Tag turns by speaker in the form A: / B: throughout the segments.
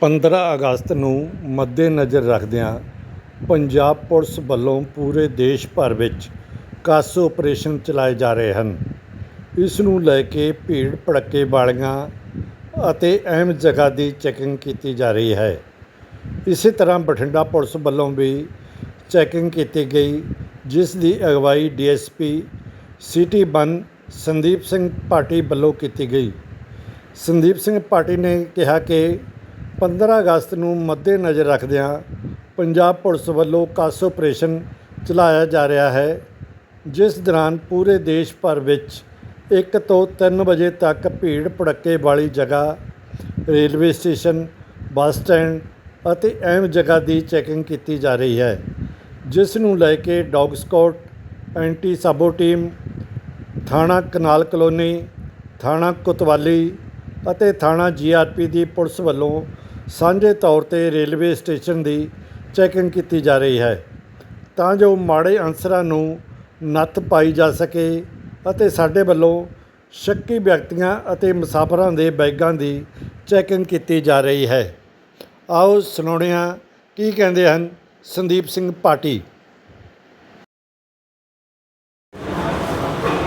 A: 15 ਅਗਸਤ ਨੂੰ ਮੱਦੇਨਜ਼ਰ ਰੱਖਦਿਆਂ ਪੰਜਾਬ ਪੁਲਿਸ ਵੱਲੋਂ ਪੂਰੇ ਦੇਸ਼ ਭਰ ਵਿੱਚ ਕਾਸੋ ਆਪਰੇਸ਼ਨ ਚਲਾਏ ਜਾ ਰਹੇ ਹਨ। ਇਸ ਨੂੰ ਲੈ ਕੇ ਭੀੜ ਭੜੱਕੇ ਵਾਲੀਆਂ ਅਤੇ ਅਹਿਮ ਜਗ੍ਹਾ ਦੀ ਚੈਕਿੰਗ ਕੀਤੀ ਜਾ ਰਹੀ ਹੈ। ਇਸੇ ਤਰ੍ਹਾਂ ਬਠਿੰਡਾ ਪੁਲਿਸ ਵੱਲੋਂ ਵੀ ਚੈਕਿੰਗ ਕੀਤੀ ਗਈ, ਜਿਸ ਦੀ ਅਗਵਾਈ ਡੀਐਸਪੀ ਸਿਟੀ 1 ਸੰਦੀਪ ਸਿੰਘ ਪਾਟੀ ਵੱਲੋਂ ਕੀਤੀ ਗਈ। ਸੰਦੀਪ ਸਿੰਘ ਪਾਟੀ ਨੇ ਕਿਹਾ ਕਿ 15 ਅਗਸਤ ਨੂੰ ਮੱਦੇਨਜ਼ਰ ਰੱਖਦਿਆਂ ਪੰਜਾਬ ਪੁਲਿਸ ਵੱਲੋਂ ਕਾਸ ਆਪਰੇਸ਼ਨ ਚਲਾਇਆ ਜਾ ਰਿਹਾ ਹੈ, ਜਿਸ ਦੌਰਾਨ ਪੂਰੇ ਦੇਸ਼ ਭਰ ਵਿੱਚ 1 ਤੋਂ 3 ਵਜੇ ਤੱਕ ਭੀੜ ਭੜੱਕੇ ਵਾਲੀ ਜਗ੍ਹਾ, ਰੇਲਵੇ ਸਟੇਸ਼ਨ, ਬੱਸ ਸਟੈਂਡ ਅਤੇ ਅਹਿਮ ਜਗ੍ਹਾ ਦੀ ਚੈਕਿੰਗ ਕੀਤੀ ਜਾ ਰਹੀ ਹੈ, ਜਿਸ ਨੂੰ ਲੈ ਕੇ dog scout anti sabotage team, ਥਾਣਾ ਕਨਾਲ ਕਲੋਨੀ, ਥਾਣਾ ਕੁਤਵਾਲੀ ਅਤੇ ਥਾਣਾ ਜੀਆਰਪੀ ਦੀ ਪੁਲਿਸ ਵੱਲੋਂ ਸਾਂਝੇ ਤੌਰ ਤੇ ਰੇਲਵੇ ਸਟੇਸ਼ਨ ਦੀ ਚੈਕਿੰਗ ਕੀਤੀ ਜਾ ਰਹੀ ਹੈ ਤਾਂ ਜੋ ਮਾੜੇ ਅਨਸਰਾਂ ਨੂੰ ਨੱਥ ਪਾਈ ਜਾ ਸਕੇ ਅਤੇ ਸਾਡੇ ਵੱਲੋਂ ਸ਼ੱਕੀ ਵਿਅਕਤੀਆਂ ਅਤੇ ਮੁਸਾਫਰਾਂ ਦੇ ਬੈਗਾਂ ਦੀ ਚੈਕਿੰਗ ਕੀਤੀ ਜਾ ਰਹੀ ਹੈ। ਆਓ ਸੁਣਾਉਣੇ ਆ ਕੀ ਕਹਿੰਦੇ ਹਨ ਸੰਦੀਪ ਸਿੰਘ ਪਾਟੀ।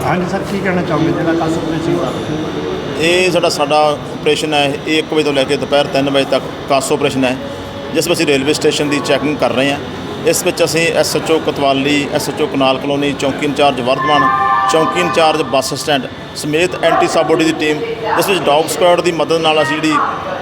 A: ਹਾਂਜੀ ਸਰ, ਕੀ ਕਹਿਣਾ ਚਾਹੁੰਦੇ ਜਿਹੜਾ ਕਾਸ ਆਪਰੇਸ਼ਨ ਕਰ
B: ਇਹ ਸਾਡਾ ਸਾਡਾ ਆਪਰੇਸ਼ਨ ਹੈ, ਇਹ 1 ਵਜੇ ਤੋਂ ਲੈ ਕੇ ਦੁਪਹਿਰ 3 ਵਜੇ ਤੱਕ ਕਾਸ ਆਪਰੇਸ਼ਨ ਹੈ, ਜਿਸ ਵਿੱਚ ਅਸੀਂ ਰੇਲਵੇ ਸਟੇਸ਼ਨ ਦੀ ਚੈਕਿੰਗ ਕਰ ਰਹੇ ਹਾਂ। ਇਸ ਵਿੱਚ ਅਸੀਂ ਐਸਐਚਓ ਕਤਵਾਲੀ ਐਸਐਚਓ ਕਨਾਲ ਕਲੋਨੀ ਚੌਂਕੀ ਇੰਚਾਰਜ ਵਰਧਮਾਨ, ਚੌਂਕੀ ਇੰਚਾਰਜ ਬੱਸ ਸਟੈਂਡ ਸਮੇਤ ਐਂਟੀ ਸਾਬੋਡੀ ਦੀ ਟੀਮ ਇਸ ਵਿੱਚ ਡੌਗ ਸਕੁਆਡ ਦੀ ਮਦਦ ਨਾਲ ਅਸੀਂ ਜਿਹੜੀ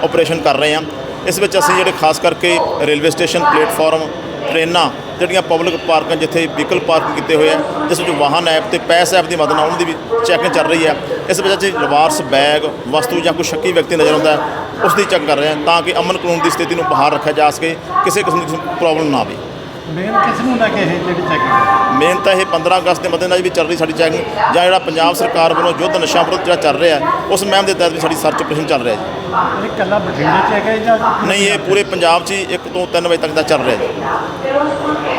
B: ਆਪਰੇਸ਼ਨ ਕਰ ਰਹੇ ਹਾਂ। ਇਸ ਵਿੱਚ ਅਸੀਂ ਜਿਹੜੇ ਖਾਸ ਕਰਕੇ ਰੇਲਵੇ ਸਟੇਸ਼ਨ ਪਲੇਟਫਾਰਮ ਟ੍ਰੇਨਾਂ ਜਿਹੜੀਆਂ ਪਬਲਿਕ ਪਾਰਕਾਂ ਜਿੱਥੇ ਵਹੀਕਲ ਪਾਰਕ ਕੀਤੇ ਹੋਏ ਆ, ਜਿਸ ਵਿੱਚ ਵਾਹਨ ਐਪ ਤੇ ਪੈਸ ਐਪ ਦੀ ਮਦਦ ਨਾਲ ਉਹਨਾਂ ਦੀ ਵੀ ਚੈਕਿੰਗ ਚੱਲ ਰਹੀ ਹੈ ਇਸ ਵਿੱਚ ਅਸੀਂ ਲਵਾਰਸ ਬੈਗ, ਵਸਤੂ ਜਾਂ ਕੋਈ ਸ਼ੱਕੀ ਵਿਅਕਤੀ ਨਜ਼ਰ ਆਉਂਦਾ ਉਸ ਦੀ ਚੈੱਕ ਕਰ ਰਹੇ ਹਾਂ ਤਾਂ ਕਿ ਅਮਨ ਕਾਨੂੰਨ ਦੀ ਸਥਿਤੀ ਨੂੰ ਬਾਹਰ ਰੱਖਿਆ ਜਾ ਸਕੇ, ਕਿਸੇ ਕਿਸਮ ਦੀ ਪ੍ਰੋਬਲਮ ਨਾ ਆਵੇ।
A: ਮੇਨ ਕਿਸ ਨੂੰ ਲੈ ਕੇ ਇਹ ਜਿਹੜੀ ਚੈਕਿੰਗ
B: ਮੇਨ ਤਾਂ ਇਹ 15 ਅਗਸਤ ਦੇ ਮੱਦੇਨਜ਼ਰ ਵੀ ਚੱਲ ਰਹੀ ਸਾਡੀ ਚੈਕਿੰਗ ਜਾਂ ਜਿਹੜਾ ਪੰਜਾਬ ਸਰਕਾਰ ਵੱਲੋਂ ਯੁੱਧ ਨਸ਼ਾ ਵਿਰੁੱਧ ਜਿਹੜਾ ਚੱਲ ਰਿਹਾ ਹੈ, ਉਸ ਮੁਹਿੰਮ ਦੇ ਤਹਿਤ ਵੀ ਸਾਡੀ ਸਰਚ ਆਪਰੇਸ਼ਨ ਚੱਲ ਰਿਹਾ ਹੈ
A: ਇਹ ਕੱਲਾ ਬਠਿੰਡੇ ਚ ਹੈਗਾ ਜਾਂ
B: ਨਹੀਂ ਇਹ ਪੂਰੇ ਪੰਜਾਬ 'ਚ ਹੀ 1 ਤੋਂ 3 ਵਜੇ ਤੱਕ ਦਾ ਚੱਲ ਰਿਹਾ ਹੈ